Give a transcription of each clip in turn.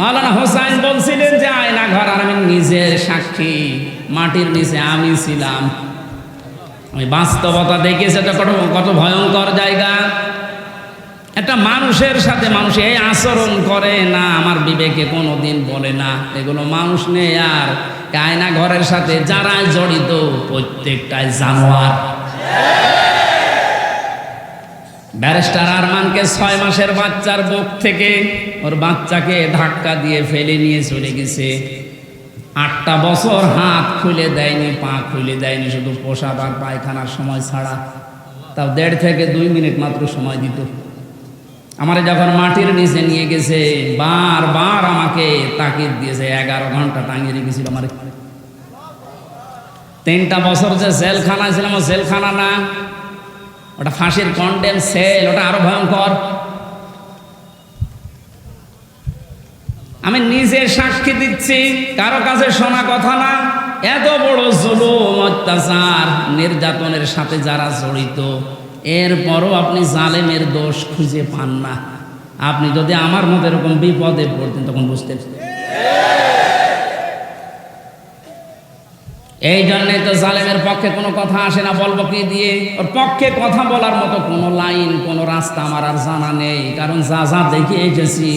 মাওলানা হোসাইন বলছিলেন যে আয়না ঘর আর আমি নিজের সাক্ষী, মাটির নিচে আমি ছিলাম। ওই বাস্তবতা দেখেছি কত কত ভয়ঙ্কর জায়গা। একটা মানুষের সাথে মানুষ এই আচরণ করে না, আমার বিবেকে কোনো দিন বলে না। এগুলো মানুষ নেই আর আয়না ঘরের সাথে যারা জড়িত, প্রত্যেকটাই জানোয়ার। ব্যারিস্টার আরমানকে ছয় মাসের বাচ্চার বুক থেকে ওর বাচ্চাকে ধাক্কা দিয়ে ফেলে নিয়ে চলে গেছে। আটটা বছর হাত খুলে দেয়নি, পা খুলে দেয়নি, শুধু পোশাক আর পায়খানার সময় ছাড়া। তাও দেড় থেকে দুই মিনিট মাত্র সময় দিত। আমারে যখন মাটির নিচে নিয়ে গেছে বারবার আমাকে তাকিদ দিয়েছে, এগারো ঘণ্টা টাঙিয়ে রেখেছিল আমার। তিনটা বছর যে জেলখানায় ছিলাম জেলখানা না ওটা ফাঁসির কন্ডেম সেল ওটা আরও ভয়ঙ্কর। আমি নিজে সাক্ষী দিচ্ছি, কারও কাছে শোনা কথা না। এত বড় জুলুম, অত্যাচার, নির্যাতনের সাথে যারা জড়িত, এরপরও আপনি জালেমের দোষ খুঁজে পান না। আপনি যদি আমার মতো এরকম বিপদে পড়তেন, তখন বুঝতেন। এই জন্যে তো জালেমের পক্ষে কোনো কথা আসে না, বলব কি দিয়ে? ওর পক্ষে কথা বলার মতো কোনো লাইন, কোনো রাস্তা আমার আর জানা নেই। কারণ যা যা দেখে এসেছি,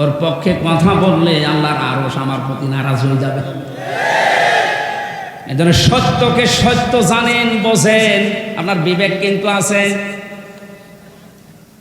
ওর পক্ষে কথা বললে আল্লাহর আরস আমার প্রতি নারাজ হয়ে যাবে। এজন্য সত্যকে সত্য জানেন, বোঝেন। আপনার বিবেক কিন্তু আছে।